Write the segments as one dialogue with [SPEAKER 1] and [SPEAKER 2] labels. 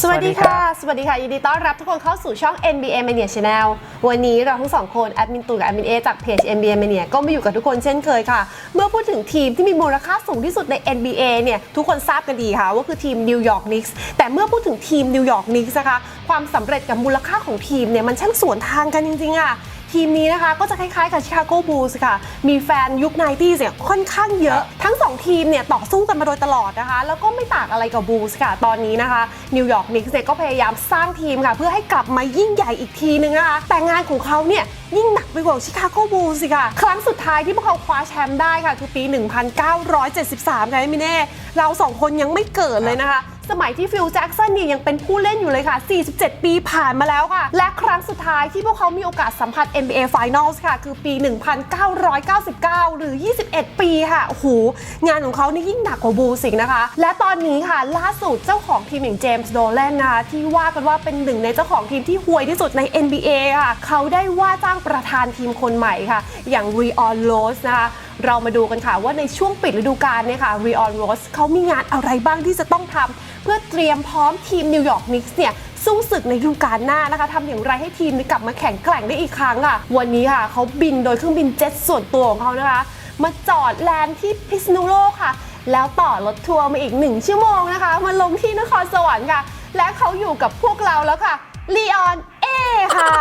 [SPEAKER 1] สวัสดีค่ะ สวัสดีค่ะ ยินดีต้อนรับทุกคนเข้าสู่ช่อง NBA Mania Channel วันนี้เราทั้งสองคนแอดมินตูนกับแอดมินเอจากเพจ NBA Mania ก็มาอยู่กับทุกคนเช่นเคยค่ะ เมื่อพูดถึงทีมที่มีมูลค่าสูงที่สุดใน NBA เนี่ย ทุกคนทราบกันดีค่ะ ว่าคือทีมนิวยอร์กนิกส์แต่เมื่อพูดถึงทีมนิวยอร์กนิกส์นะคะ ความสำเร็จกับมูลค่าของทีมเนี่ยมันช่างสวนทางกันจริงๆอะ ทีมนี้นะคะก็จะคล้ายๆกับชิคาโกบูลส์ค่ะ มีแฟนยุค 90s เนี่ยค่อนข้างเยอะ ทั้ง 2 ทีมเนี่ยต่อสู้กันมาโดยตลอดนะคะ แล้วก็ไม่ต่างอะไรกับบูลส์ค่ะ ตอนนี้นะคะนิวยอร์กนิกส์เนี่ยก็พยายามสร้างทีมค่ะ เพื่อให้กลับมายิ่งใหญ่อีกทีนึงนะคะ แต่งานของเขาเนี่ยยิ่งหนักไปกว่าชิคาโกบูลส์สิค่ะ ครั้งสุดท้ายที่พวกเขาคว้าแชมป์ได้ค่ะ คือปี 1973 ค่ะพี่มิเน่ เราสองคนยังไม่เกิดเลยนะคะ สมัยที่ฟิลแจ็กสันเนี่ยยังเป็นผู้เล่นอยู่เลยค่ะ 47 ปีผ่านมาแล้วค่ะ และครั้งสุดท้ายที่พวกเขามีโอกาสสัมผัส NBA Finals ค่ะ คือปี 1999 หรือ 21 ปีค่ะโอ้โหงานของเขานี่ยิ่งหนักกว่าบูสิกนะคะ และตอนนี้ค่ะ ล่าสุดเจ้าของทีมอย่างเจมส์โดแลนนะคะที่ว่ากันว่าเป็นหนึ่งในเจ้าของทีมที่ห่วยที่สุดใน NBA ค่ะ เขาได้ว่าจ้างประธานทีมคนใหม่ค่ะ อย่าง r ีออนโรสนะคะ เรามาดูกันค่ะว่าในช่วงปิดฤดูกาลเนี่ยค่ะ r ีออนโรสเขามีงานอะไรบ้างที่จะต้องทำเพื่อเตรียมพร้อมทีมนิวยอร์กนิกส์เนี่ยสู้ศึกในฤดูกาลหน้านะคะทำอย่างไรให้ทีมนี้กลับมาแข่งแกร่งได้อีกครั้งอะวันนี้ค่ะเขาบินโดยเครื่องบินเจ็ตส่วนตัวของเขานะคะ มาจอดแลนด์ที่พิษณุโลกค่ะ แล้วต่อรถทัวร์มาอีกหนึ่งชั่วโมงนะคะ มาลงที่นครสวรรค์ค่ะ และเขาอยู่กับพวกเราแล้วค่ะลีออนเอค่ะ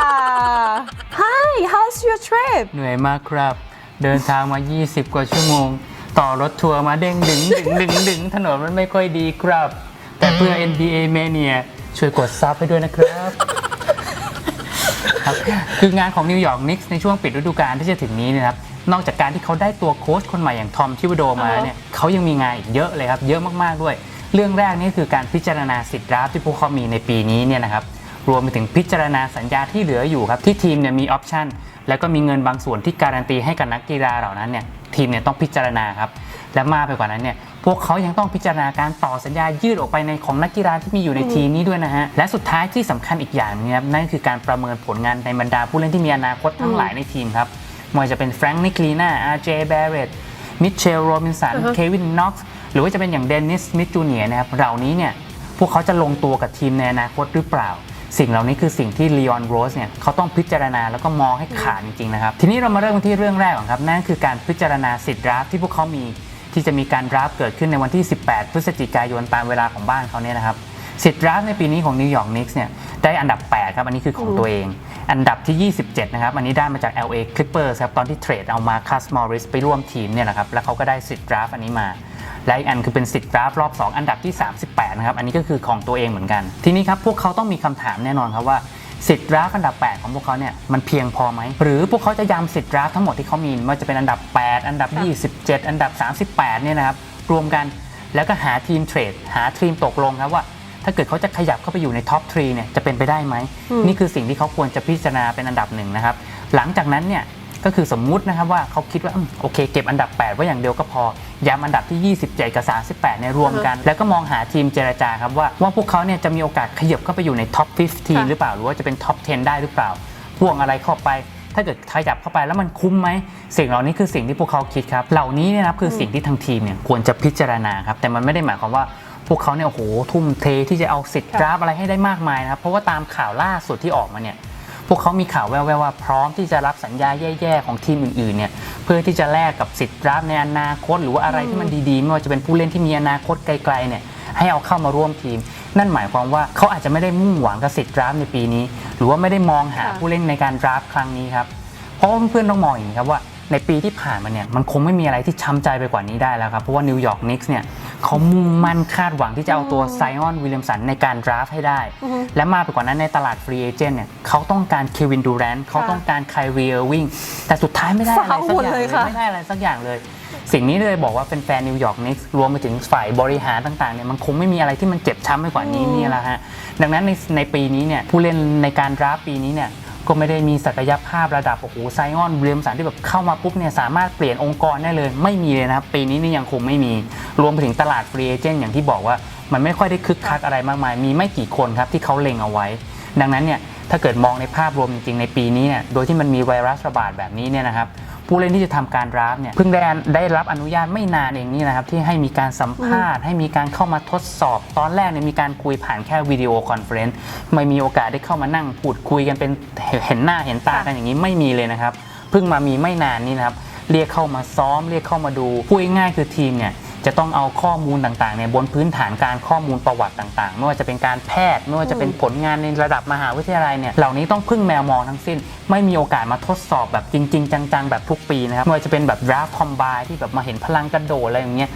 [SPEAKER 1] Hi how's your trip
[SPEAKER 2] เหนื่อยมากครับ เดินทางมา 20 กว่าชั่วโมง ต่อรถทัวร์มาเด้งดึงดึงดึงดึงถนนมันไม่ค่อยดีครับ แต่เพื่อ NBA Mania ช่วยกดซับให้ด้วยนะครับครับคืองานของนิวยอร์กนิกส์ในช่วงปิดฤดูกาลที่จะถึงนี้เนยนะครับ นอกจากการที่เขาได้ตัวโค้ชคนใหม่อย่างทอมทิวโดมาเนี่ยเขายังมีงานอีกเยอะเลยครับ เยอะมากๆด้วย เรื่องแรกนี่คือการพิจารณาสิทธิ์ดราฟต์ที่พวกเขามีในปีนี้เนี่ยนะครับ รวมไปถึงพิจารณาสัญญาที่เหลืออยู่ครับ ที่ทีมเนี่ยมีออปชัน แล้วก็มีเงินบางส่วนที่การันตีให้กับนักกีฬาเหล่านั้นเนี่ยทีมเนี่ยต้องพิจารณาครับและมากไปกว่านั้นเนี่ยพวกเขายังต้องพิจารณาการต่อสัญญายืดออกไปในของนักกีฬาที่มีอยู่ในทีมนี้ด้วยนะฮะและสุดท้ายที่สำคัญอีกอย่างนึงครับนั่นคือการประเมินผลงานในบรรดาผู้เล่นที่มีอนาคตทั้งหลายในทีมครับไม่ว่าจะเป็นแฟรงค์นิคลีนาอาร์เจแบร์เรตมิเชลโรบินสัน
[SPEAKER 1] อือฮะ
[SPEAKER 2] เควินน็อกซ์หรือว่าจะเป็นอย่างเดนนิสมิจูเนียนะครับเหล่านี้เนี่ยพวกเขาจะลงตัวกับทีมในอนาคตหรือเปล่า สิ่งเหล่านี้คือสิ่งที่ลีออนโรสเนี่ยเขาต้องพิจารณาแล้วก็มองให้ขาดจริงๆนะครับ ทีนี้เรามาเริ่มที่เรื่องแรกก่อนครับนั่นคือการพิจารณาสิทธิ์ดราฟที่พวกเขามีที่จะมีการราฟเกิดขึ้นในวันที่ 18 พฤศจิกายนตามเวลาของบ้านเขาเนี่ยนะครับสิทธิ์ดราฟในปีนี้ของนิวยอร์กนิกส์เนี่ยได้อันดับ 8 ครับ อันนี้คือของตัวเอง อันดับที่ 27 นะครับ อันนี้ได้มาจาก LA Clippers ครับ ตอนที่เทรดเอามาคัสมอริสไปร่วมทีมเนี่ยนะครับ แล้วเขาก็ได้สิทธิ์ดราฟอันนี้มา และอีกอันคือเป็นสิทธิ์ดราฟต์รอบ 2 อันดับที่ 38 นะครับ อันนี้ก็คือของตัวเองเหมือนกัน ทีนี้ครับพวกเขาต้องมีคำถามแน่นอนครับว่าสิทธิ์ดราฟต์อันดับ 8 ของพวกเขาเนี่ยมันเพียงพอไหม หรือพวกเขาจะยำสิทธิ์ดราฟต์ทั้งหมดที่เขามีไม่ว่าจะเป็นอันดับ 8 อันดับ 27 อันดับ 38 เนี่ยนะครับ รวมกันแล้วก็หาทีมเทรด หาทีมตกลงครับว่า ถ้าเกิดเขาจะขยับเข้าไปอยู่ในท็อปทรีเนี่ยจะเป็นไปได้ไหม นี่คือสิ่งที่เขาควรจะพิจารณาเป็นอันดับหนึ่งนะครับ หลังจากนั้นเนี่ย ก็คือสมมุตินะครับว่าเขาคิดว่าอืมโอเค เก็บอันดับ 8 ไว้อย่างเดียวก็พอ ย้ำอันดับที่ 27 กับ 38เนี่ยรวมกัน แล้วก็มองหาทีมเจรจาครับว่าว่าพวกเขาเนี่ยจะมีโอกาสขยับเข้าไปอยู่ในท็อป
[SPEAKER 1] ค่ะ
[SPEAKER 2] 15 หรือเปล่า หรือว่าจะเป็นท็อป 10 ได้หรือเปล่าพ่วงอะไรเข้าไป ถ้าเกิดขยับเข้าไปแล้วมันคุ้มไหมสิ่งเหล่านี้คือสิ่งที่พวกเขาคิดครับ เหล่านี้เนี่ยนะครับคือสิ่งที่ทางทีมเนี่ยควรจะพิจารณาครับแต่มันไม่ได้หมายความว่าพวกเขาเนี่ยโอ้โหทุ่มเทที่จะเอาสิทธิ์
[SPEAKER 1] ค่ะ
[SPEAKER 2] ดราฟต์อะไรให้ได้มากมายนะครับเพราะว่าตามข่าวล่าสุดที่ออกมาเนี่ยพ วกเขามีข่าวแว่วๆว่าพร้อมที่จะรับสัญญาแย่ๆของทีมอื่นๆเนี่ยเพื่อที่จะแลกกับสิทธิ์รับในอนาคต หรือว่าอะไรที่มันดีๆ ไม่ว่าจะเป็นผู้เล่นที่มีอนาคตไกลๆเนี่ยให้เอาเข้ามาร่วมทีม นั่นหมายความว่าเขาอาจจะไม่ได้มุ่งหวังกับสิทธิ์รับในปีนี้ หรือว่าไม่ได้มองหาผู้เล่นในการรับครั้งนี้ครับเพราะว่าเพื่อนๆต้องมองอย่างนี้ครับว่า ในปีที่ผ่านมาเนี่ยมันคงไม่มีอะไรที่ช้ำใจไปกว่านี้ได้แล้วครับเพราะว่านิวยอร์กนิกส์เนี่ยเขามุ่งมั่นคาดหวังที่จะเอาตัวไซออนวิลเลียมสันในการดราฟต์ให้ได้ และมากไปกว่านั้นในตลาดฟรีเอเจนต์เนี่ยเขาต้องการเควินดูแรนต์เขาต้องการไคลเรียวิงแต่สุดท้ายไม่ได้อะไรสักอย่าง
[SPEAKER 1] ฟาวหมด
[SPEAKER 2] เล
[SPEAKER 1] เลยยค่ะ
[SPEAKER 2] ไม่ได้อะไรสักอย่างเลย สิ่งนี้เลยบอกว่าเป็นแฟนนิวยอร์กนิกส์รวมไปถึงฝ่ายบริหารต่างๆเนี่ยมันคงไม่มีอะไรที่มันเจ็บช้ำไปกว่านี้นี่แหละฮะดังนั้นในในปีนี้เนี่ยผู้เล่นในการดราฟต์ปีนี้เนี่ย ก็ไม่ได้มีศักยภาพระดับโอ้โหไซออนเรียมสันที่แบบเข้ามาปุ๊บเนี่ยสามารถเปลี่ยนองค์กรได้เลย ไม่มีเลยนะครับ ปีนี้นี่ยังคงไม่มีรวมไปถึงตลาดฟรีเอเจนต์อย่างที่บอกว่า มันไม่ค่อยได้คึกคักอะไรมากมาย มีไม่กี่คนครับที่เขาเล็งเอาไว้ ดังนั้นเนี่ยถ้าเกิดมองในภาพรวมจริงๆในปีนี้เนี่ยโดยที่มันมีไวรัสระบาดแบบนี้เนี่ยนะครับ ผู้เล่นที่จะทำการดราฟต์เนี่ยเพิ่งได้ได้รับอนุญาตไม่นานเองนี่นะครับที่ให้มีการสัมภาษณ์ ให้มีการเข้ามาทดสอบ ตอนแรกเนี่ยมีการคุยผ่านแค่วิดีโอคอนเฟรนซ์ไม่มีโอกาสได้เข้ามานั่งพูดคุยกันเป็นเห็นหน้าเห็นตากันอย่างนี้ไม่มีเลยนะครับเพิ่งมามีไม่นานนี่นะครับเรียกเข้ามาซ้อม เรียกเข้ามาดูพูดง่ายๆคือทีมเนี่ย จะต้องเอาข้อมูลต่างๆเนี่ยบนพื้นฐานการข้อมูลประวัติต่างๆ ไม่ว่าจะเป็นการแพทย์ ไม่ว่าจะเป็นผลงานในระดับมหาวิทยาลัยเนี่ยเหล่านี้ต้องพึ่งแมวมองทั้งสิ้น ไม่มีโอกาสมาทดสอบแบบจริง ๆ จังๆ แบบทุกปีนะครับไม่ว่าจะเป็นแบบ draft combine ที่แบบมาเห็นพลังกระโดดอะไรอย่างเงี้ย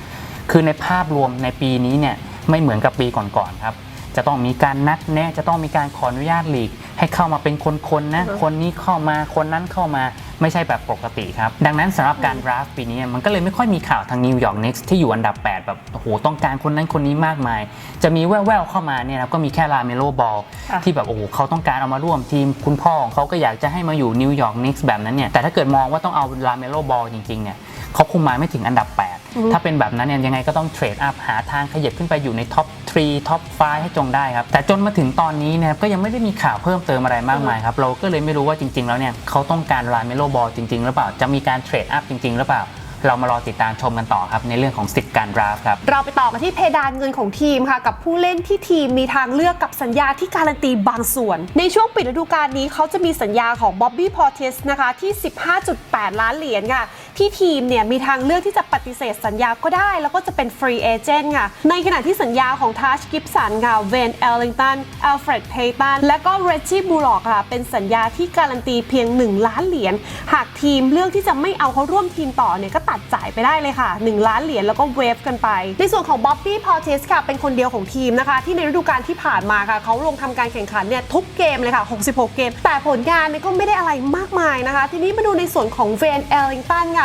[SPEAKER 2] คือในภาพรวมในปีนี้เนี่ยไม่เหมือนกับปีก่อนๆครับจะต้องมีการนัดแนะจะต้องมีการขออนุญาตหลีก ให้เข้ามาเป็นคนๆนะ คนนี้เข้ามาคนนั้นเข้ามา ไม่ใช่แบบปกติครับ ดังนั้นสำหรับการดราฟต์ปีนี้มันก็เลยไม่ค่อยมีข่าวทางนิวยอร์กเน็กซ์ที่อยู่อันดับ 8 แบบโอ้โหต้องการคนนั้นคนนี้มากมาย จะมีแว่วๆเข้ามาเนี่ยนะก็มีแค่ลาเมโลบอล
[SPEAKER 1] ค่ะ
[SPEAKER 2] ที่แบบโอ้โหเขาต้องการเอามาร่วมทีมคุณพ่อของเขาก็อยากจะให้มาอยู่นิวยอร์กเน็กซ์แบบนั้นเนี่ยแต่ถ้าเกิดมองว่าต้องเอาลาเมโลบอลจริงๆเนี่ยเขาคงมาไม่ถึงอันดับ 8 ถ้าเป็นแบบนั้นเนี่ยยังไงก็ต้องเทรดอัพหาทางขยับขึ้นไปอยู่ในท็อป3ท็อป5ให้จงได้ครับ แต่จนมาถึงตอนนี้นะครับก็ยังไม่ได้มีข่าวเพิ่มเติมอะไรมากมายครับ เราก็เลยไม่รู้ว่าจริง ๆ แล้วเนี่ยเขาต้องการลาเมโลบอลจริง ๆ หรือเปล่า จะมีการเทรดอัพจริง ๆ หรือเปล่า เรามารอติดตามชมกันต่อครับ ในเรื่องของสิทธิ์การดราฟต์ครับ
[SPEAKER 1] เราไปต่อกันที่เพดานเงินของทีมค่ะ กับผู้เล่นที่ทีมมีทางเลือกกับสัญญาที่การันตีบางส่วน ในช่วงปิดฤดูกาลนี้เขาจะมีสัญญาของบ๊อบบี้พอร์เทสนะคะที่ 15.8 ล้านเหรียญค่ะ ที่ทีมเนี่ยมีทางเลือกที่จะปฏิเสธสัญญาก็ได้ แล้วก็จะเป็นฟรีเอเจนต์ค่ะ ในขณะที่สัญญาของทัชกิฟสันค่ะเวนเอลลิงตันอัลเฟรดเพตันและก็เรชชี่บูล็อกค่ะ เป็นสัญญาที่การันตีเพียง 1 ล้านเหรียญหากทีมเลือกที่จะไม่เอาเขาร่วมทีมต่อเนี่ยก็ตัดจ่ายไปได้เลยค่ะ 1 ล้านเหรียญแล้วก็เวฟกันไป ในส่วนของบ๊อบบี้พอเทสค่ะเป็นคนเดียวของทีมนะคะ ที่ในฤดูกาลที่ผ่านมาค่ะเขาลงทำการแข่งขันเนี่ยทุกเกมเลยค่ะ 66 เกม แต่ผลงานเนี่ยก็ไม่ได้อะไรมากมายนะคะ ทีนี้มาดูในส่วนของเวนเอลลิงตันค่ะ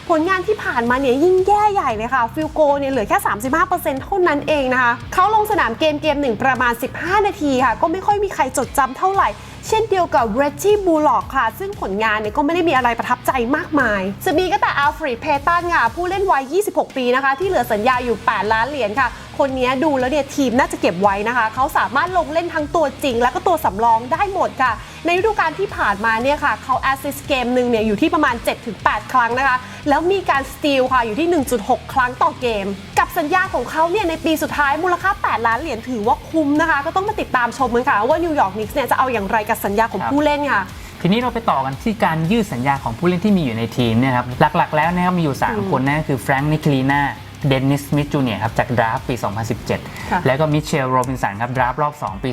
[SPEAKER 1] ผลงานที่ผ่านมาเนี่ยยิ่งแย่ใหญ่เลยค่ะฟิลโกเนี่ยเหลือแค่ 35%เท่านั้นเองนะคะเขาลงสนามเกมเกมหนึ่งประมาณ 15 นาทีค่ะ ก็ไม่ค่อยมีใครจดจำเท่าไหร่เช่นเดียวกับเรจ i ี b บูล็อกค่ะ ซึ่งผลงานเนี่ยก็ไม่ได้มีอะไรประทับใจมากมาย จะมีก็แต่อัลฟร d ดเพตันค่ะ ผู้เล่นวัย 26 ปีนะคะ ที่เหลือสัญญาอยู่ 8 ล้านเหรียญค่ะ คนนี้ดูแล้วเนี่ยทีมน่าจะเก็บไว้นะคะ เขาสามารถลงเล่นทั้งตัวจริง และก็ตัวสำรองได้หมดค่ะ ในฤดูกาลที่ผ่านมาเนี่ยค่ะ เขาแอสซิสเกมหนึ่งเนี่ยอยู่ที่ประมาณ 7-8 ครั้งนะคะแล้วมีการสตีลค่ะอยู่ที่ 1.6 ครั้งต่อเกม กับสัญญาของเขาเนี่ยในปีสุดท้ายมูลค่า 8 ล้านเหรียญถือว่าคุ้มนะคะ ก็ต้องมาติดตามชมกันค่ะ ว่านิวยอร์กนิกส์เนี่ยจะเอาอย่างไรกับสัญญาของ
[SPEAKER 2] ครับ
[SPEAKER 1] ผู้เล่นค่ะ
[SPEAKER 2] ทีนี้เราไปต่อกันที่การยืดสัญญาของผู้เล่นที่มีอยู่ในทีมเนี่ยครับหลักๆ แล้วนะครับมีอยู่ 3 คนนั่นก็คือแฟรงค์นิคลีนาเดนนิสมิ t จูเนียครับจากดราฟต์ปี
[SPEAKER 1] ค่ะ
[SPEAKER 2] 2017 แล้วก็มิเชลโรบินสันครับดราฟต์รอบ 2 ปี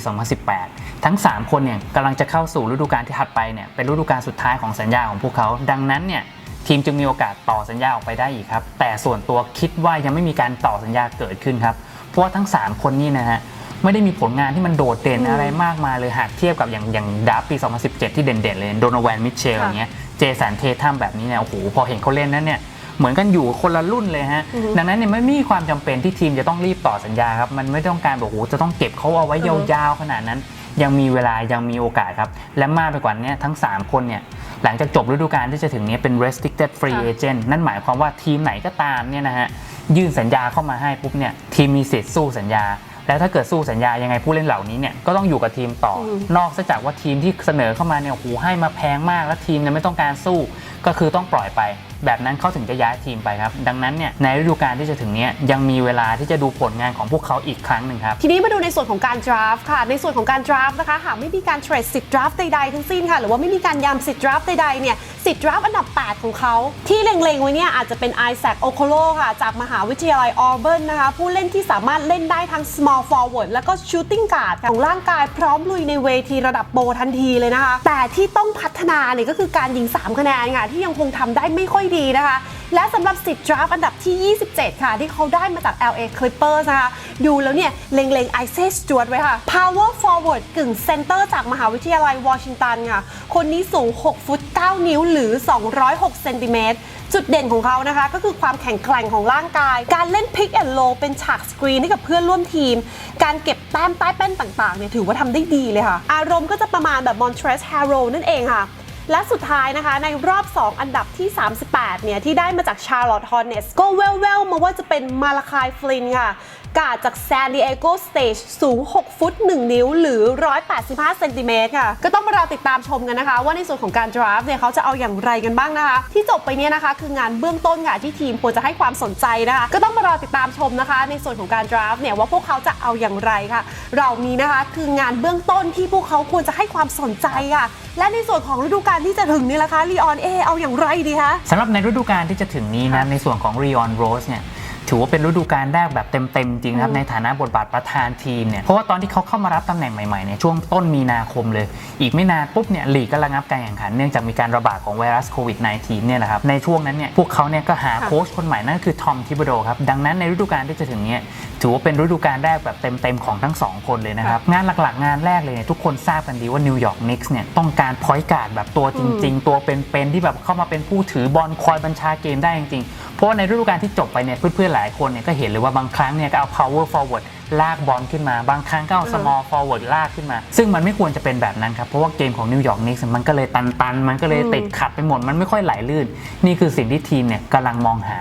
[SPEAKER 2] 2018 ทั้ง 3 คนเนี่ยกำลังจะเข้าสู่ฤดูกาลที่ถัดไปเนี่ยเป็นฤดูกาลสุดท้ายของสัญญาของพวกเขา ดังนั้นเนี่ย ทีมจึงมีโอกาสต่อสัญญาออกไปได้อีกครับ แต่ส่วนตัวคิดว่ายังไม่มีการต่อสัญญาเกิดขึ้นครับ เพราะว่าทั้ง 3 คนนี่นะฮะไม่ได้มีผลงานที่มันโดดเด่นอะไรมากมายเลยหากเทียบกับอย่างอย่างดราฟต์ปี 2017 ที่เด่นๆเลยโดนแวนมิเชล
[SPEAKER 1] ค่ะ
[SPEAKER 2] อย่างเงี้ยเจสันเททัมแบบนี้เนี่ยโอ้โหพอเห็นเขาเล่นนั้นเนี่ยเหมือนกันอยู่คนละรุ่นเลยฮะ
[SPEAKER 1] อือฮึ
[SPEAKER 2] ดังนั้นเนี่ยไม่มีความจำเป็นที่ทีมจะต้องรีบต่อสัญญาครับ มันไม่ต้องการบอกโอ้โหจะต้องเก็บเขาเอาไว้
[SPEAKER 1] อื
[SPEAKER 2] ย
[SPEAKER 1] อฮึา
[SPEAKER 2] วๆขนาดนั้น ยังมีเวลายังมีโอกาสครับ และมากไปกว่านี้ทั้ง 3 คนเนี่ยหลังจากจบฤดูกาลที่จะถึงเนี้เป็น restricted free
[SPEAKER 1] ค่ะ
[SPEAKER 2] agent นั่นหมายความว่าทีมไหนก็ตามเนี่ยนะฮะยื่นสัญญาเข้ามาให้ปุ๊บเนี่ยทีมมีสิทธิ์สู้สัญญา แล้วถ้าเกิดสู้สัญญายังไงผู้เล่นเหล่านี้เนี่ยก็ต้องอยู่กับทีมต่ออ
[SPEAKER 1] ม
[SPEAKER 2] นอกจากว่าทีมที่เสนอเข้ามาเนี่ยโอ้โหให้มาแพงมาก แล้วทีมเนี่ยไม่ต้องการสู้ก็คือต้องปล่อยไป แบบนั้นเขาถึงจะย้ายทีมไปครับ ดังนั้นเนี่ยในฤดูกาลที่จะถึงนี้ยังมีเวลาที่จะดูผลงานของพวกเขาอีกครั้งหนึ่งครับ
[SPEAKER 1] ทีนี้มาดูในส่วนของการดราฟต์ค่ะ ในส่วนของการดราฟต์นะคะหากไม่มีการเทรดสิทธิ์ draft ใดๆทั้งสิ้นค่ะ หรือว่าไม่มีการยามสิทธิ์ draft ใดๆเนี่ย สิทธิ์ดราฟอันดับ 8 ของเขา ที่เล็งๆไว้เนี่ยอาจจะเป็นไอแซคโอโคโลค่ะจากมหาวิทยาลัยออเบิร์นนะคะ ผู้เล่นที่สามารถเล่นได้ทั้ง small forward แล้วก็ shooting guard ของร่างกายพร้อมลุยในเวทีระดับโปรทันทีเลยนะคะ แต่ที่ต้องพัฒนาเนี่ยก็คือการยิง 3 คะแนนค่ะที่ยังคงทำได้ไม่ค่อยดีนะคะ และสำหรับสิทธิ์ draft อันดับที่ 27 ค่ะ ที่เขาได้มาจาก LA Clippers นะคะ ดูแล้วเนี่ย เล็งๆไอเซสจวดไว้ค่ะ power forward กึ่งเซนเตอร์จากมหาวิทยาลัยวอชิงตันค่ะ คนนี้สูง 6 ฟุต 9 นิ้วหรือ 206 เซนติเมตรจุดเด่นของเขานะคะ ก็คือความแข็งแกร่งของร่างกาย การเล่น pick and roll เป็นฉากสกรีนให้กับเพื่อนร่วมทีม การเก็บแต้มใต้แป้นต่างๆเนี่ยถือว่าทำได้ดีเลยค่ะ อารมณ์ก็จะประมาณแบบ Montrezl Harrell นั่นเองค่ะ และสุดท้ายนะคะในรอบ 2 อันดับที่ 38 เนี่ย ที่ได้มาจากชาร์ลอตต์ฮอนเนสก็แววๆมาว่าจะเป็นมาลาคายฟลินค่ะ กาดจากซานดิเอโกสเตจสูง 6 ฟุต 1 นิ้ว หรือ 185 เซนติเมตรค่ะ ก็ต้องมารอติดตามชมกันนะคะ ว่าในส่วนของการดราฟเนี่ยเขาจะเอาอย่างไรกันบ้างนะคะ ที่จบไปเนี่ยนะคะ คืองานเบื้องต้นค่ะที่ทีมควรจะให้ความสนใจนะคะ ก็ต้องมารอติดตามชมนะคะ ในส่วนของการดราฟเนี่ยว่าพวกเขาจะเอาอย่างไรค่ะ เรามีนะคะคืองานเบื้องต้นที่พวกเขาควรจะให้ความสนใจค่ะ และในส่วนของฤดูกาลที่จะถึงนี่ละคะลีออนเอเอาอย่างไรดีคะ
[SPEAKER 2] สำหรับในฤดูกาลที่จะถึงนี้นะในส่วนของ r ีออนโรสเนี่ย ถือว่าเป็นฤดูกาลแรกแบบเต็มๆจริงนะครับ
[SPEAKER 1] อืม
[SPEAKER 2] ในฐานะบทบาทประธานทีมเนี่ยเพราะว่าตอนที่เขาเข้ามารับตำแหน่งใหม่ๆเนี่ยช่วงต้นมีนาคมเลย อีกไม่นานปุ๊บเนี่ยลีกก็ระงับการแข่งขันเนื่องจากมีการระบาดของไวรัสโควิด -19 เนี่ยแหละครับในช่วงนั้นเนี่ยพวกเขาเนี่ยก็หา
[SPEAKER 1] ค่ะ
[SPEAKER 2] โค้ชคนใหม่นั่นก็คือทอมทิบโดครับดังนั้นในฤดูกาลที่จะถึงเนี่ยถือว่าเป็นฤดูกาลแรกแบบเต็มๆของทั้งสองคนเลยนะครับงานหลักๆ งานแรกเลยเนี่ยทุกคนทราบกันดีว่านิวยอร์กนิกส์เนี่ยต้องการพอยต์การ์ดแบบตัวจริง ๆ ตัวเป็นๆที่แบบเข้ามาเป็นผู้ถือบอลคอยบัญชาเกมได้จริงๆเพราะว่าในฤดูกาลที่จบไปเนี่ยเพื่อนๆหลายคนเนี่ยก็เห็นเลยว่าบางครั้งเนี่ยก็เอา power forward ลากบอลขึ้นมา บางครั้งก็เอา small forward ลากขึ้นมา ซึ่งมันไม่ควรจะเป็นแบบนั้นครับ เพราะว่าเกมของนิวยอร์กนิกส์มันก็เลยตันๆ มันก็เลยติดขัดไปหมด มันไม่ค่อยไหลลื่น นี่คือสิ่งที่ทีมเนี่ยกำลังมองหา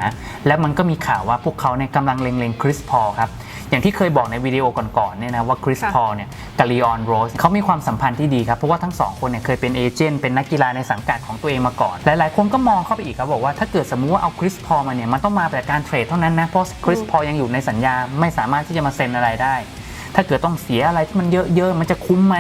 [SPEAKER 2] และมันก็มีข่าวว่าพวกเขาเนี่ยกำลังเล็งๆคริสพอลครับอย่างที่เคยบอกในวิดีโอก่อนๆเนี่ยนะว่าคริส
[SPEAKER 1] ค่ะ
[SPEAKER 2] พอลเนี่ยกับลีออนโรสเขามีความสัมพันธ์ที่ดีครับ เพราะว่าทั้งสองคนเนี่ยเคยเป็นเอเจนต์เป็นนักกีฬาในสังกัดของตัวเองมาก่อน หลายๆคนก็มองเข้าไปอีกครับบอกว่าถ้าเกิดสมมุติว่าเอาคริสพอลมาเนี่ยมันต้องมาจากการเทรดเท่านั้นนะเพราะคริสพอลยังอยู่ในสัญญาไม่สามารถที่จะมาเซ็นอะไรได้ ถ้าเกิดต้องเสียอะไรที่มันเยอะๆมันจะคุ้มไหม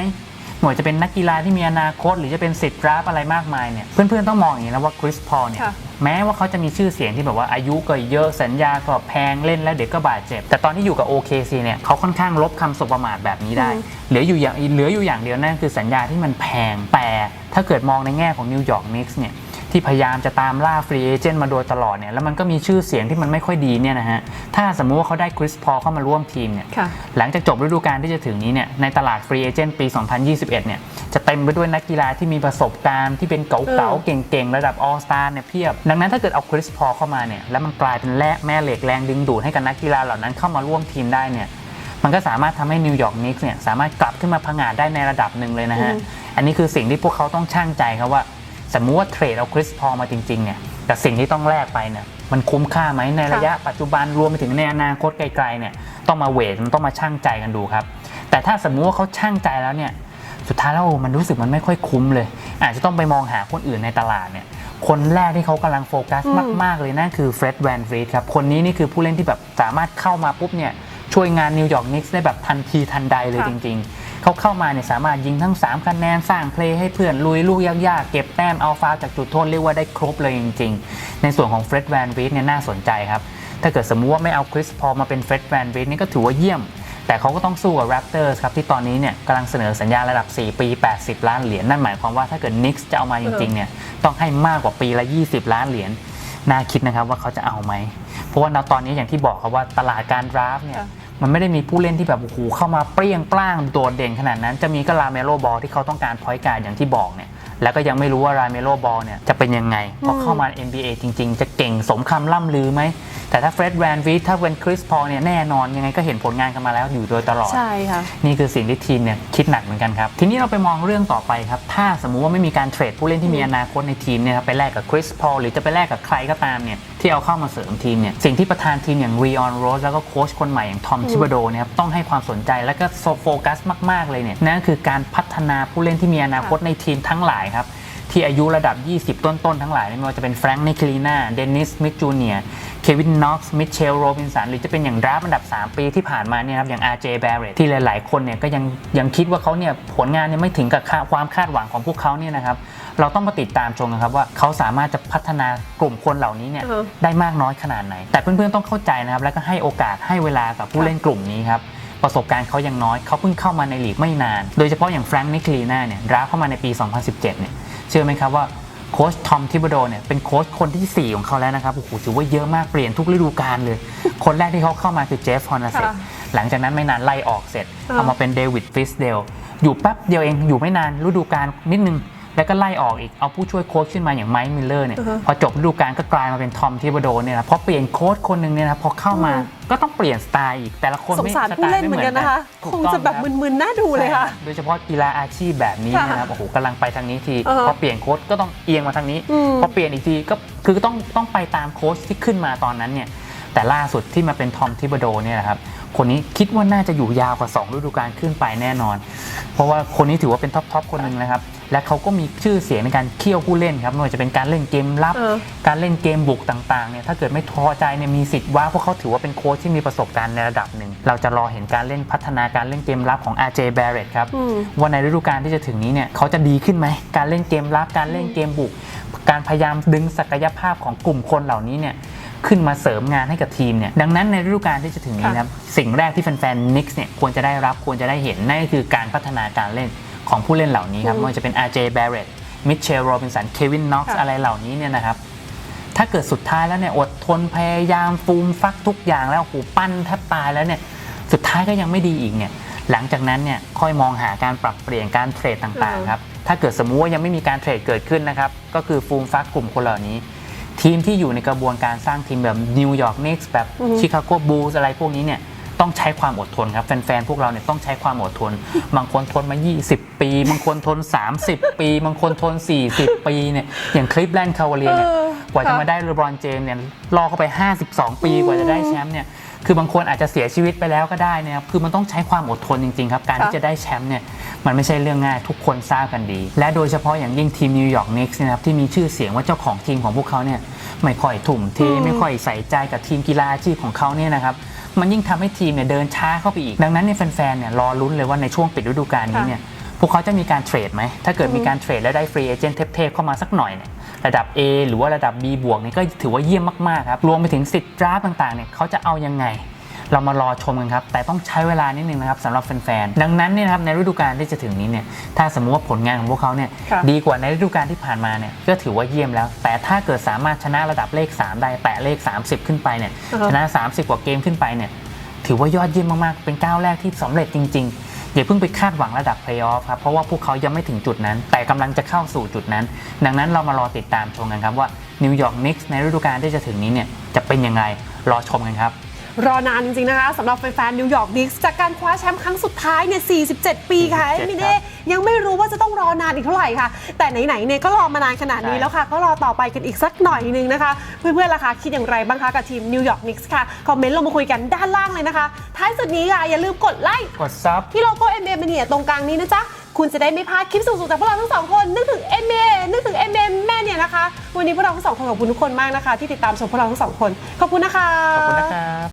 [SPEAKER 2] หน่วยจะเป็นนักกีฬาที่มีอนาคต หรือจะเป็นสิทธิ์รับอะไรมากมายเนี่ยเพื่อนๆต้องมองอย่างนี้นะว่าคริสพอลเนี่ย
[SPEAKER 1] ค่ะ
[SPEAKER 2] แม้ว่าเขาจะมีชื่อเสียงที่แบบว่าอายุก็เยอะสัญญาก็แพงเล่นแล้วเดี๋ยวก็บาดเจ็บ แต่ตอนที่อยู่กับ OKC เนี่ยเขาค่อนข้างลบคำสบประมาทแบบนี้ได้
[SPEAKER 1] อืม
[SPEAKER 2] เหลืออยู่อย่างเหลืออยู่อย่างเดียวนั่นคือสัญญาที่มันแพงแต่ถ้าเกิดมองในแง่ของนิวยอร์กนิกส์เนี่ย ที่พยายามจะตามล่าฟรีเอเจนต์มาโดยตลอดเนี่ยแล้วมันก็มีชื่อเสียงที่มันไม่ค่อยดีเนี่ยนะฮะถ้าสมมุติว่าเขาได้คริสพอลเข้ามาร่วมทีมเนี่ย
[SPEAKER 1] ค่ะ
[SPEAKER 2] หลังจากจบฤดูกาลที่จะถึงนี้เนี่ยในตลาดฟรีเอเจนต์ปี 2021 เนี่ยจะเต็มไปด้วยนักกีฬาที่มีประสบการณ์ที่เป็นเก๋า
[SPEAKER 1] เออ
[SPEAKER 2] ๆเก่งๆ ระดับออสตาเนี่ยเพียบ ดังนั้นถ้าเกิดเอาคริสพอลเข้ามาเนี่ยแล้วมันกลายเป็นแร่แม่เหล็กแรงดึงดูดให้กับนักกีฬาเหล่านั้นเข้ามาร่วมทีมได้เนี่ยมันก็สามารถทำให้นิวยอร์กนิกส์เนี่ยสามารถกลับขึ้นมาพังงาดได้ในระดับหนึ่งเลยนะฮะ
[SPEAKER 1] อืม
[SPEAKER 2] อันนี้คือสิ่งที่พวกเขาต้องช่างใจครับว่า สมมุติว่าเทรดเอาคริสพอลมาจริงๆเนี่ยแต่สิ่งที่ต้องแลกไปเนี่ยมันคุ้มค่าไหมในระยะปัจจุบันรวมไปถึงในอนาคตไกลๆเนี่ยต้องมาเวทมันต้องมาช่างใจกันดูครับ แต่ถ้าสมมุติว่าเขาช่างใจแล้วเนี่ยสุดท้ายแล้วมันรู้สึกมันไม่ค่อยคุ้มเลย อาจจะต้องไปมองหาคนอื่นในตลาดเนี่ยคนแรกที่เขากำลังโฟกัส
[SPEAKER 1] อืม
[SPEAKER 2] มาก ๆ เลยนั่นคือเฟร็ดแวนฟรีดครับ คนนี้นี่คือผู้เล่นที่แบบสามารถเข้ามาปุ๊บเนี่ยช่วยงานนิวยอร์กนิกส์ได้แบบทันทีทันใดเลย
[SPEAKER 1] ค่ะ
[SPEAKER 2] จริง ๆ เขาเข้ามาเนี่ยสามารถยิงทั้ง 3 คะแนนสร้างเพลย์ให้เพื่อนลุยลูกยากๆ เก็บแต้มเอาฟาวจากจุดโทษเรียกว่าได้ครบเลยจริง ๆ ในส่วนของเฟร็ดแวนวีดเนี่ยน่าสนใจครับ ถ้าเกิดสมมุติว่าไม่เอาคริสพอมาเป็นเฟร็ดแวนวีดนี่ก็ถือว่าเยี่ยม แต่เขาก็ต้องสู้กับ Raptors ครับที่ตอนนี้เนี่ยกำลังเสนอสัญญาระดับ 4 ปี 80 ล้านเหรียญนั่นหมายความว่าถ้าเกิดนิกส์จะเอามาจริงๆเนี่ยต้องให้มากกว่าปีละ 20 ล้านเหรียญน่าคิดนะครับว่าเขาจะเอาไหม เพราะว่าตอนนี้อย่างที่บอกครับว่าตลาดการดราฟเนี่ย มันไม่ได้มีผู้เล่นที่แบบโอ้โหเข้ามาเปรี้ยงปร้างโดดเด่นขนาดนั้น จะมีก็ลาเมโลบอลที่เขาต้องการพอยต์การ์ดอย่างที่บอกเนี่ยแล้วก็ยังไม่รู้ว่าลาเมโลบอลเนี่ยจะเป็นยังไงพอเข้ามา NBA จริง ๆ จะเก่งสมคำล่ำลือไหม แต่ถ้าเฟร็ดแวนวีทถ้าเป็นคริสพอลเนี่ยแน่นอนยังไงก็เห็นผลงานกันมาแล้วอยู่โดยตลอด
[SPEAKER 1] ใช่ค่ะ
[SPEAKER 2] นี่คือสิ่งที่ทีมเนี่ยคิดหนักเหมือนกันครับ ทีนี้เราไปมองเรื่องต่อไปครับ ถ้าสมมุติว่าไม่มีการเทรดผู้เล่นที่มีอนาคตในทีมเนี่ยครับไปแลกกับคริสพอลหรือจะไปแลกกับใครก็ตามเนี่ยที่เอาเข้ามาเสริมทีมเนี่ยสิ่งที่ประธานทีมอย่างรีออนโรสแล้วก็โค้ชคนใหม่อย่างทอมชิบโดเนี่ยครับต้องให้ความสนใจแล้วก็โฟกัสมากๆเลยเนี่ยนั่นก็คือการพัฒนาผู้เล่นที่มีอนาคตในทีมทั้งหลายครับ ที่อายุระดับ 20 ต้น ๆ ทั้งหลายไม่ว่าจะเป็นแฟรงค์นิคลีนาเดนิสมิกจูเนียเควินน็อกซ์มิเชลโรบินสันหรือจะเป็นอย่างดราฟต์อันดับ 3 ปีที่ผ่านมาเนี่ยครับอย่าง RJ Barrett ที่หลายๆ คนเนี่ยก็ยังยังคิดว่าเขาเนี่ยผลงานเนี่ยไม่ถึงกับค่าความคาดหวังของพวกเขาเนี่ยนะครับเราต้องมาติดตามชมกันครับว่าเขาสามารถจะพัฒนากลุ่มคนเหล่านี้เนี่ย
[SPEAKER 1] เออ
[SPEAKER 2] ได้มากน้อยขนาดไหน แต่เพื่อนๆต้องเข้าใจนะครับแล้วก็ให้โอกาสให้เวลากับผู้เล่นกลุ่มนี้ครับประสบการณ์เขายังน้อยเขาเพิ่งเข้ามาในลีกไม่นาน โดยเฉพาะอย่างแฟรงค์นิคลีนาเนี่ยดราฟเข้ามาในปี 2017 เนี่ย เชื่อไหมครับว่าโค้ชทอมทิบโดเนี่ยเป็นโค้ชคนที่ 4 ของเขาแล้วนะครับโอ้โหถือว่าเยอะมากเปลี่ยนทุกฤดูกาลเลย คนแรกที่เขาเข้ามาคือเจฟฟฮอนนาเซต
[SPEAKER 1] ค่ะ
[SPEAKER 2] หลังจากนั้นไม่นานไล่ออกเสร็จ
[SPEAKER 1] อ่า
[SPEAKER 2] เอามาเป็นเดวิดฟิสเดลอยู่แป๊บเดียวเองอยู่ไม่นานฤดูกาลนิดนึง แล้วก็ไล่ออกอีกเอาผู้ช่วยโค้ชขึ้นมาอย่างไมค์มิลเลอร์เนี่ย
[SPEAKER 1] อือฮะ
[SPEAKER 2] พอจบฤดูกาลก็กลายมาเป็นทอมทิบโดเนี่ยนะพอเปลี่ยนโค้ชคนหนึ่งเนี่ยนะพอเข้ามาก็ต้องเปลี่ยนสไตล์อีกแต่ละคน
[SPEAKER 1] สง
[SPEAKER 2] ไม่
[SPEAKER 1] สาร
[SPEAKER 2] สไต
[SPEAKER 1] ผู้
[SPEAKER 2] ล์
[SPEAKER 1] เล่น
[SPEAKER 2] ไม่
[SPEAKER 1] เหมือนกันนะคะ
[SPEAKER 2] ถูก
[SPEAKER 1] คง
[SPEAKER 2] ต้อง
[SPEAKER 1] จะแบบ
[SPEAKER 2] ครับ
[SPEAKER 1] มึนๆน่าดูเลยค่ะ
[SPEAKER 2] ใช่โดยเฉพาะกีฬาอาชีพแบบนี้
[SPEAKER 1] ค่ะ
[SPEAKER 2] นะครับโอ้โหกำลังไปทางนี้ที
[SPEAKER 1] อ่าฮะ
[SPEAKER 2] พอเปลี่ยนโค้ชก็ต้องเอียงมาทางนี้
[SPEAKER 1] อืม
[SPEAKER 2] พอเปลี่ยนอีกทีก็คือต้องต้องไปตามโค้ชที่ขึ้นมาตอนนั้นเนี่ยแต่ล่าสุดที่มาเป็นทอมทิบโดเนี่ยนะครับคนนี้คิดว่าน่าจะอยู่ยาวกว่า2ฤดูกาลขึ้นไปแน่นอน เพราะว่าคนนี้ถือว่าเป็นท็อปทอปคนหนึ่งนะครับ และเขาก็มีชื่อเสียงในการเคี่ยวผู้เล่นครับไม่ว่าจะเป็นการเล่นเกมรับ
[SPEAKER 1] เออ
[SPEAKER 2] การเล่นเกมบุกต่างๆเนี่ยถ้าเกิดไม่ท้อใจเนี่ยมีสิทธิ์ว่าพวกเขาถือว่าเป็นโค้ชที่มีประสบการณ์ในระดับหนึ่ง เราจะรอเห็นการเล่นพัฒนาการเล่นเกมรับของ RJ Barrett ครับ
[SPEAKER 1] อืม
[SPEAKER 2] ว่าในฤดูกาลที่จะถึงนี้เนี่ยเขาจะดีขึ้นไหม การเล่นเกมรับการเล่นเกมบุก การพยายามดึงศักยภาพของกลุ่มคนเหล่านี้เนี่ยขึ้นมาเสริมงานให้กับทีมเนี่ยดังนั้นในฤดูกาลที่จะถึงนี้นะครับสิ่งแรกที่แฟนๆ Knicks เนี่ยควรจะได้รับควรจะได้เห็นนั่นก็คือการพัฒนาการเล่น ของผู้เล่นเหล่านี้ครับ
[SPEAKER 1] อืม
[SPEAKER 2] ไม่ว่าจะเป็น RJ Barrett Mitchell Robinson Kevin Knox
[SPEAKER 1] ค่ะ
[SPEAKER 2] อะไรเหล่านี้เนี่ยนะครับถ้าเกิดสุดท้ายแล้วเนี่ยอดทนพยายามฟูมฟักทุกอย่างแล้วโอ้โหูปั้นแทบตายแล้วเนี่ยสุดท้ายก็ยังไม่ดีอีกเนี่ยหลังจากนั้นเนี่ยค่อยมองหาการปรับเปลี่ยนการเทรดต่างๆครับถ้าเกิดสมมุติว่ายังไม่มีการเทรดเกิดขึ้นนะครับก็คือฟูมฟักกลุ่มคนเหล่านี้ ทีมที่อยู่ในกระบวนการสร้างทีมแบบนิวยอร์กนิกส์แบบ
[SPEAKER 1] อือฮึ
[SPEAKER 2] ชิคาโกบูลส์อะไรพวกนี้เนี่ย ต้องใช้ความอดทนครับ แฟนๆ พวกเราเนี่ยต้องใช้ความอดทน บางคนทนมา 20 ปี บางคนทน 30 ปี บางคนทน 40 ปีเนี่ยอย่างคลิปแลนด์คาวาเลียเนี่ย
[SPEAKER 1] เออก
[SPEAKER 2] ว่าจะ
[SPEAKER 1] ค่ะ
[SPEAKER 2] มาได้เลบรอนเจมส์เนี่ยรอเข้าไป 52 ปีกว่าจะได้แชมป์เนี่ยคือบางคนอาจจะเสียชีวิตไปแล้วก็ได้นะครับคือมันต้องใช้ความอดทนจริงๆครับ การที่
[SPEAKER 1] ค่ะ
[SPEAKER 2] จะได้แชมป์เนี่ยมันไม่ใช่เรื่องง่ายทุกคนทราบกันดี และโดยเฉพาะอย่างยิ่งทีมนิวยอร์กนิกส์นะครับที่มีชื่อเสียงว่าเจ้าของทีมของพวกเขาเนี่ยไม่ค่อยทุ่มเท
[SPEAKER 1] อืม
[SPEAKER 2] ไม่ค่อยใส่ใจกับทีมกีฬาอาชีพของเขาเนี่ยนะครับ มันยิ่งทำให้ทีมเนี่ยเดินช้าเข้าไปอีก ดังนั้นเนี่ยแฟนๆเนี่ยรอลุ้นเลยว่าในช่วงปิดฤดูกาลนี้เนี่ยพวกเขาจะมีการเทรดไหม ถ้าเกิดมีการเทรดแล้วได้ฟรีเอเจนต์เทพๆเข้ามาสักหน่อยเนี่ยระดับ A หรือว่าระดับ B บวกเนี่ยก็ถือว่าเยี่ยมมากๆครับ รวมไปถึงสิทธิ์ดราฟต่างๆเนี่ยเขาจะเอายังไง เรามารอชมกันครับ แต่ต้องใช้เวลานิดนึงนะครับสำหรับแฟนๆ ดังนั้นเนี่ยนะครับในฤดูกาลที่จะถึงนี้เนี่ย ถ้าสมมุติว่าผลงานของพวกเขาเนี่ย
[SPEAKER 1] ค่ะ
[SPEAKER 2] ดีกว่าในฤดูกาลที่ผ่านมาเนี่ยก็ถือว่าเยี่ยมแล้ว แต่ถ้าเกิดสามารถชนะระดับเลข 3 ได้แตะเลข 30 ขึ้นไปเนี่ย
[SPEAKER 1] อ่าฮะ
[SPEAKER 2] ชนะ 30 กว่าเกมขึ้นไปเนี่ยถือว่ายอดเยี่ยมมากๆ เป็นก้าวแรกที่สำเร็จจริงๆ อย่าเพิ่งไปคาดหวังระดับเพลย์ออฟครับ เพราะว่าพวกเขายังไม่ถึงจุดนั้น แต่กำลังจะเข้าสู่จุดนั้น ดังนั้นเรามารอติดตามชมกันครับว่านิวยอร์กนิกส์ในฤดูกาลที่จะถึงนี้เนี่ยจะเป็นยังไง รอชมกันครับ
[SPEAKER 1] รอนานจริงๆนะคะสำหรับแฟนๆนิวยอร์กนิกส์จากการคว้าแชมป์ครั้งสุดท้ายเนี่ย 47 ปีค่ะ
[SPEAKER 2] 47
[SPEAKER 1] เอมิเน่ยังไม่รู้ว่าจะต้องรอนานอีกเท่าไหร่ค่ะ แต่ไหนๆเนี่ยก็รอมานานขนาดนี้
[SPEAKER 2] ใช่
[SPEAKER 1] แล้วค่ะ ก็รอต่อไปกันอีกสักหน่อยนึงนะคะ เพื่อนๆล่ะคะคิดอย่างไรบ้างคะกับทีมนิวยอร์กนิกส์ค่ะ คอมเมนต์ลงมาคุยกันด้านล่างเลยนะคะ ท้ายสุดนี้ค่ะอย่าลืมกดไลค์
[SPEAKER 2] กดซับ
[SPEAKER 1] ที่โลโก้ NBA มาเนี่ยตรงกลางนี้นะจ๊ะคุณจะได้ไม่พลาดคลิปสุดๆจากพวกเราทั้งสองคนนึกถึง NBA นึกถึง NBA แม่เนี่ยนะคะ วันนี้พวกเราทั้งสองคนขอบคุณทุกคนมากนะคะ ที่ติดตามชมพวกเราทั้งสองคน ขอบคุณนะคะ
[SPEAKER 2] ขอบคุณนะครับ